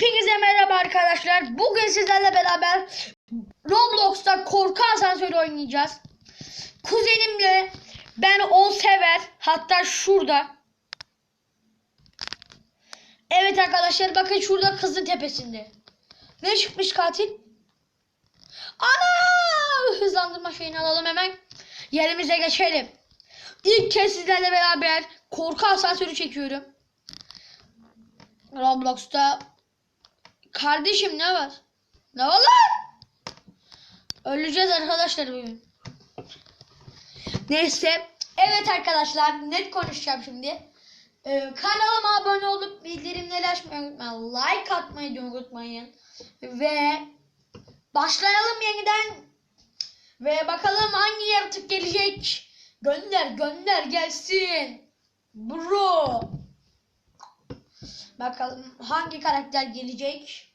Hepinize merhaba arkadaşlar. Bugün sizlerle beraber Roblox'ta korku asansörü oynayacağız. Kuzenimle ben on sever. Hatta şurada. Evet arkadaşlar bakın şurada kızın tepesinde. Ne çıkmış katil? Ana! Hızlandırma şeyini alalım hemen. Yerimize geçelim. İlk kez sizlerle beraber korku asansörü çekiyorum. Roblox'ta Kardeşim ne var? Ne var lan? Öleceğiz arkadaşlar bugün. Neyse. Evet arkadaşlar net konuşacağım şimdi. Ee, kanalıma abone olup bildirimleri açmayı unutmayın. Like atmayı unutmayın. Ve başlayalım yeniden. Ve bakalım hangi yaratık gelecek. Gönder gönder gelsin. Bro. Bakalım hangi karakter gelecek?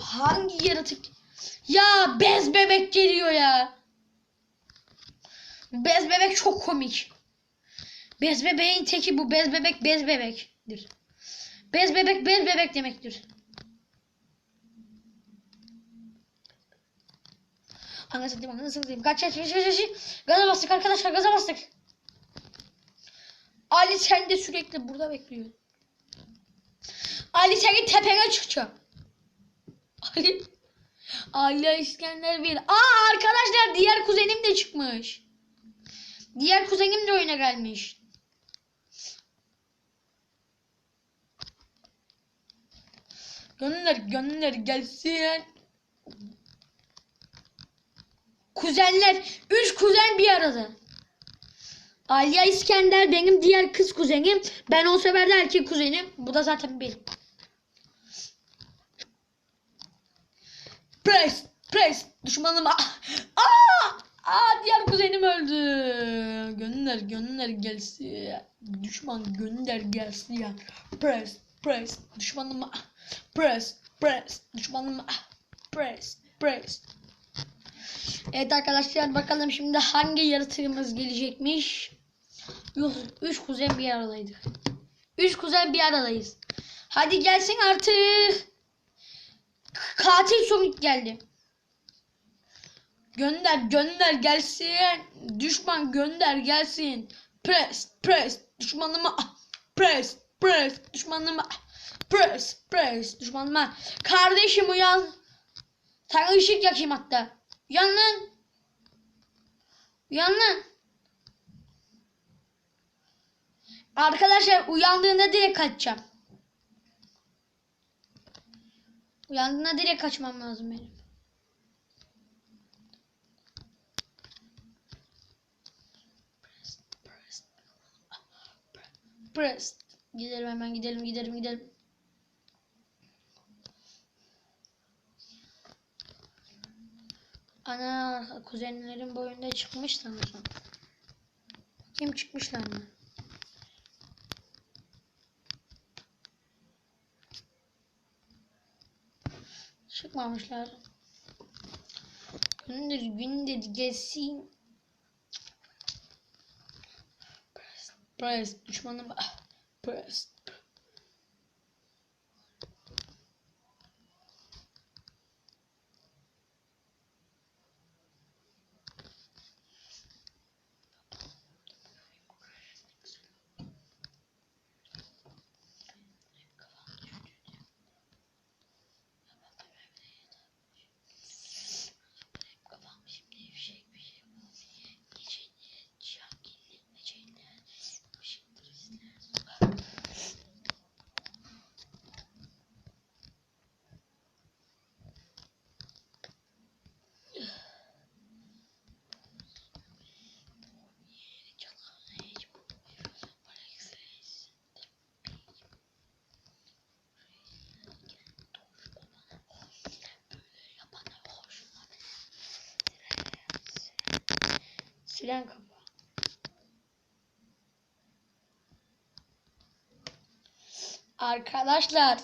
Hangi yaratık? Ya bez bebek geliyor ya. Bez bebek çok komik. Bez bebeğin teki bu. Bez bebek bez bebektir. Bez bebek bez bebek demektir. Anasını satayım anasını. Kaç kaç kaç kaç kaç. Gaza bastık arkadaşlar gaza bastık. Ali sen de sürekli burada bekliyor. Ali senin tepene çıkacağım. Ali. Ali İskender bir. Aa arkadaşlar diğer kuzenim de çıkmış. Diğer kuzenim de oyuna gelmiş. Gönder gönder gelsin. Kuzenler. Üç kuzen bir arada. Aliye İskender benim diğer kız kuzenim. Ben o sefer de erkek kuzenim. Bu da zaten benim. Press, press. Düşmanım. Aa! Aa! Aa, diğer kuzenim öldü. Gönder, gönder gelsin. Düşman gönder gelsin ya. Press, press. Düşmanım. Press, press. Düşmanım. Press, press. Evet arkadaşlar bakalım şimdi hangi yaratığımız gelecekmiş. Yok, üç kuzen bir aradaydık. Üç kuzen bir aradayız. Hadi gelsin artık. Katil Sonic geldi. Gönder gönder gelsin. Düşman gönder gelsin. Press press düşmanıma press press düşmanıma press press düşmanıma. Kardeşim uyan. Sana ışık yakayım hatta. Uyan lan. Uyan lan. Arkadaşlar uyandığında direkt kaçacağım. Uyandığında direkt kaçmam lazım benim. Press. Gidelim hemen gidelim gidelim gidelim. Ana kuzenlerin boyunda çıkmış sanırım. Kim çıkmışlar mı? Çıkmamışlar. Gündür gündür gelsin. Press, press düşmanım. Ah, Press. Siren kafa. Arkadaşlar.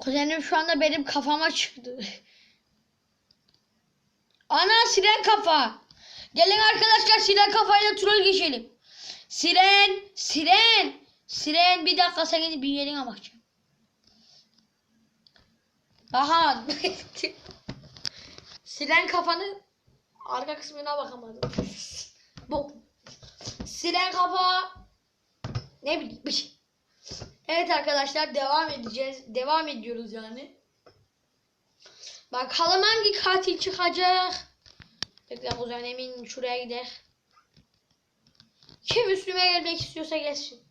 Kuzenim şu anda benim kafama çıktı. Ana siren kafa. Gelin arkadaşlar siren kafayla troll geçelim. Siren, siren, siren bir dakika senin bir yerine bakacağım. Aha. Silen kafanı arka kısmına bakamadım. Bu. Silen kafa ne bileyim bir şey. Evet arkadaşlar devam edeceğiz. Devam ediyoruz yani. Bakalım hangi katil çıkacak. Bekle kuzen emin şuraya gider. Kim üstüme gelmek istiyorsa gelsin.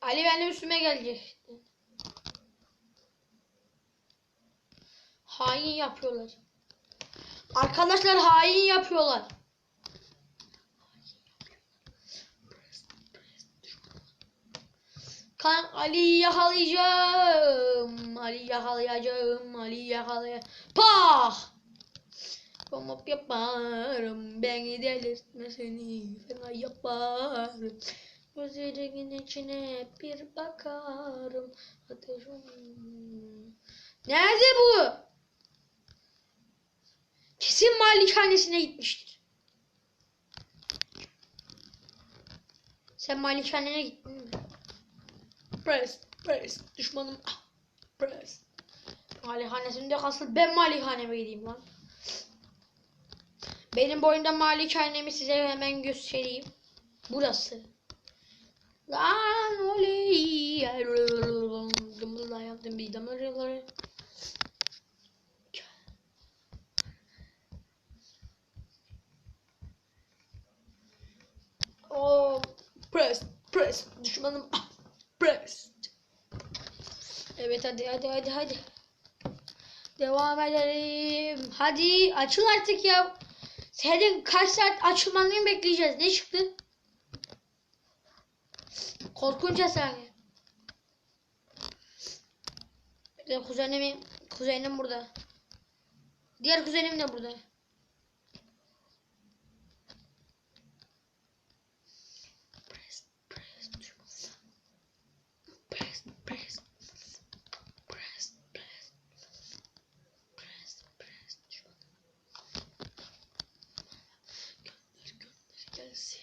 Ali benim üstüme gelecek. Hain yapıyorlar. Arkadaşlar hain yapıyorlar. Kan Ali'yi yakalayacağım. Ali yakalayacağım. Ali yakalayacağım. Pah! Komop yaparım. Beni delirtme seni. Fena yaparım. Gözlerinin içine bir bakarım. Ateşim. Nerede bu? Kesin malikanesine gitmiştir. Sen malikanene gittin mi? Press, press. Düşmanım. Ah, Press. Malikanesinde kalsın. Ben malikaneme gideyim lan. Benim boyunda malikanemi size hemen göstereyim. Burası. Lan oley. Dımdızla yaptım bir damarları. Press. Düşmanım. Press. Evet hadi hadi hadi hadi. Devam edelim. Hadi açıl artık ya. Senin kaç saat açılmanı bekleyeceğiz? Ne çıktı? Saniye. Bekle kuzenim, kuzenim burada. Diğer kuzenim de burada. Press, press, press, press, press, press, press, press, Gönder, gönder, gelsin.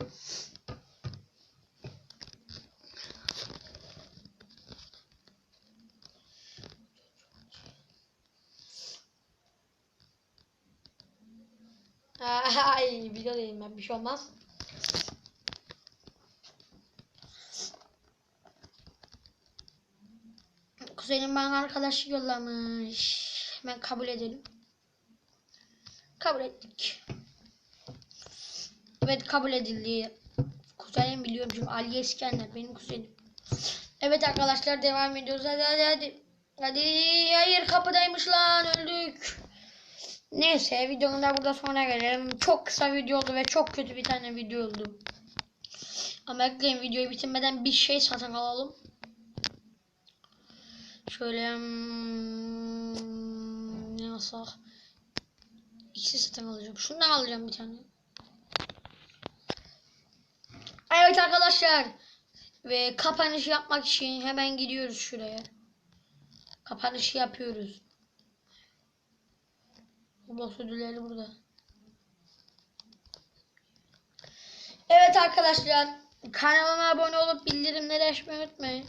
Ay video değilim ben bir şey olmaz. Kuzenim bana arkadaşlık yollamış. Hemen kabul edelim. Kabul ettik. Evet kabul edildi. Kuzenim biliyorum çünkü Ali İskender benim kuzenim. Evet arkadaşlar devam ediyoruz. Hadi hadi hadi. Hadi hayır kapıdaymış lan öldük. Neyse videonun da burada sonuna gelelim. Çok kısa video oldu ve çok kötü bir tane video oldu. Ama bekleyin videoyu bitirmeden bir şey satın alalım. Şöyle hmm, ne alsak? İkisi satın alacağım. Şundan alacağım bir tane. Evet arkadaşlar. Ve kapanış yapmak için hemen gidiyoruz şuraya. Kapanışı yapıyoruz. Roblox ödülleri burada. Evet arkadaşlar. Kanalıma abone olup bildirimleri açmayı unutmayın.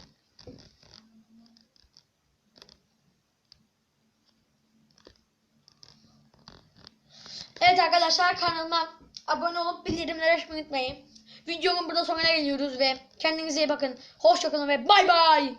Evet arkadaşlar kanalıma abone olup bildirimleri açmayı unutmayın. Videonun burada sonuna geliyoruz ve kendinize iyi bakın. Hoşçakalın ve bay bay.